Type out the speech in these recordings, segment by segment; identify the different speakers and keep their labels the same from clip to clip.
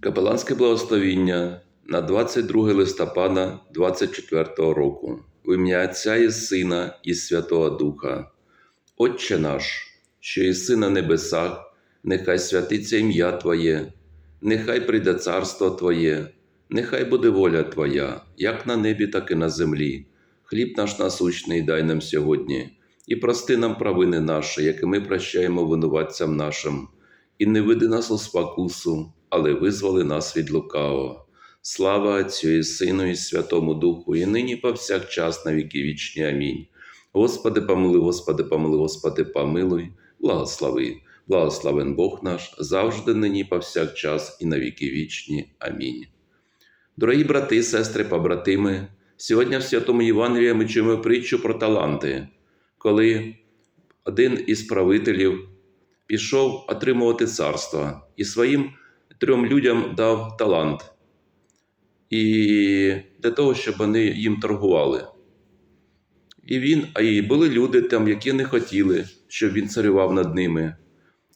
Speaker 1: Капеланське благословіння на 22 листопада 24 року. В ім'я Отця і Сина і Святого Духа. Отче наш, що єси на небесах, нехай святиться ім'я Твоє, нехай прийде царство Твоє, нехай буде воля Твоя, як на небі, так і на землі. Хліб наш насущний дай нам сьогодні, і прости нам провини наші, які ми прощаємо винуватцям нашим, і не веди нас у спокусу, але визволи нас від лукавого. Слава Отцю і Сину, і Святому Духу, і нині повсякчас на віки вічні. Амінь. Господи, помилуй, Господи, помилуй, Господи, помилуй, благослови, благословен Бог наш, завжди нині повсякчас і на віки вічні. Амінь. Дорогі брати, сестри, побратими, сьогодні в Святому Євангелії ми чуємо притчу про таланти, коли один із правителів пішов отримувати царство і своїм трьом людям дав талант. І для того, щоб вони їм торгували. І він, а і були люди там, які не хотіли, щоб він царював над ними.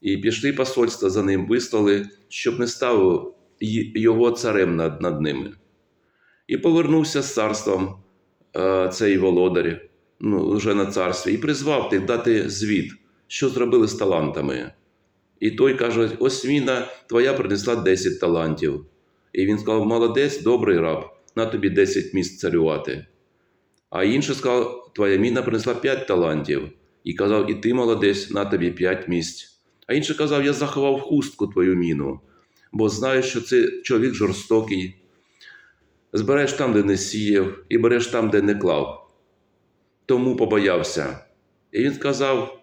Speaker 1: І пішли посольства за ним, вислали, щоб не ставив його царем над, над ними. І повернувся з царством е, цей володар, ну, вже на царстві, і призвав тих дати звіт, що зробили з талантами. І той каже: ось міна твоя принесла 10 талантів. І він сказав: молодець, добрий раб, на тобі 10 місць царювати. А інший сказав: Твоя міна принесла 5 талантів. І казав, і ти молодець, на тобі 5 місць. А інший казав: Я заховав хустку твою міну, бо знаю, що це чоловік жорстокий. Збереш там, де не сіяв, і береш там, де не клав. Тому побоявся. І він сказав: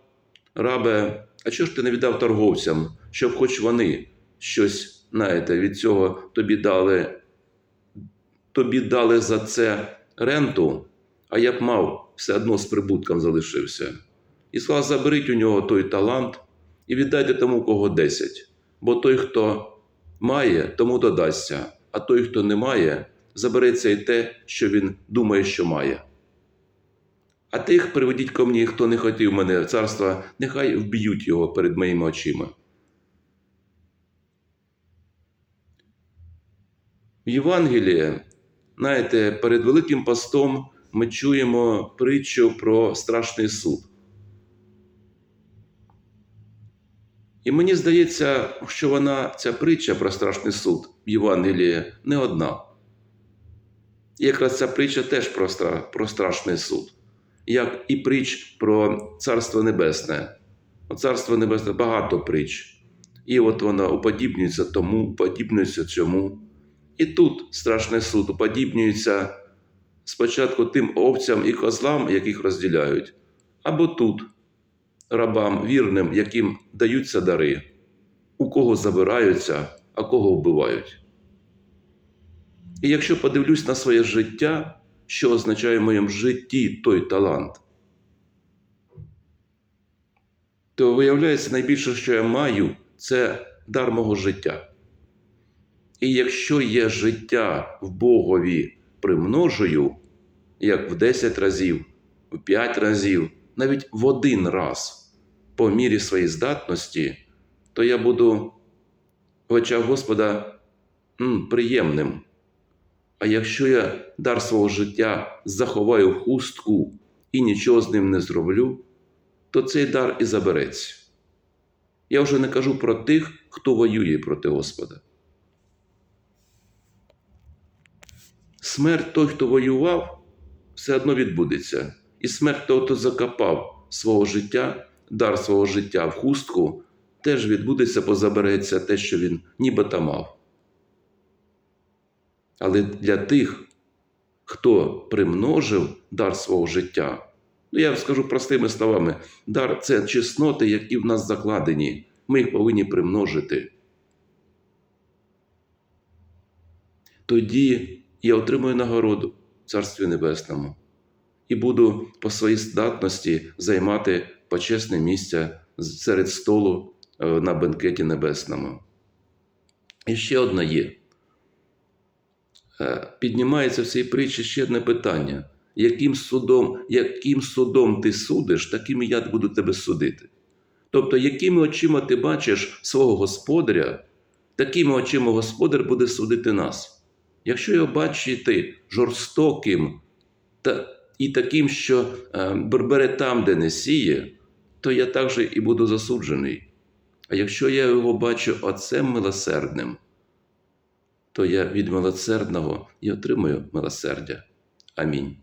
Speaker 1: Рабе, а чого ж ти не віддав торговцям, щоб хоч вони щось, знаєте, від цього тобі дали, тобі дали за це ренту, а я б мав все одно з прибутком залишився. І сказав, заберіть у нього той талант і віддайте тому, кого десять. Бо той, хто має, тому додасться, а той, хто не має, забереться і те, що він думає, що має. А тих приведіть ко мені, хто не хотів мене царства, нехай вб'ють його перед моїми очима. В Євангелії, знаєте, перед Великим постом ми чуємо притчу про страшний суд. І мені здається, що вона, ця притча про страшний суд в Євангелії не одна. І якраз ця притча теж про, про страшний суд, як і притч про Царство Небесне. О Царство Небесне багато притч. І от вона уподібнюється тому, уподібнюється цьому. І тут страшний суд уподібнюється спочатку тим овцям і козлам, яких розділяють, або тут рабам вірним, яким даються дари, у кого забираються, а кого вбивають. І якщо подивлюсь на своє життя, що означає в моєму житті той талант, то виявляється, найбільше, що я маю, це дар мого життя. І якщо є життя в Богові примножую, як в 10 разів, в 5 разів, навіть в один раз, по мірі своєї здатності, то я буду в очах Господа приємним. А якщо я дар свого життя заховаю в хустку і нічого з ним не зроблю, то цей дар і забереться. Я вже не кажу про тих, хто воює проти Господа. Смерть той, хто воював, все одно відбудеться. І смерть того, хто закопав свого життя, дар свого життя в хустку, теж відбудеться, бо забереться те, що він нібито мав. Але для тих, хто примножив дар свого життя, ну я скажу простими словами, дар це чесноти, які в нас закладені. Ми їх повинні примножити. Тоді я отримую нагороду в Царстві Небесному і буду по своїй здатності займати почесне місце серед столу е, на бенкеті небесному. І ще одне є. Е, Піднімається в цій притчі ще одне питання: яким судом, яким судом ти судиш, таким і я буду тебе судити. Тобто, якими очима ти бачиш свого господаря, такими очима Господар буде судити нас. Якщо його бачити жорстоким та, і таким, що е, бере там, де не сіє, то я також і буду засуджений. А якщо я його бачу Отцем милосердним, то я від милосердного і отримую милосердя. Амінь.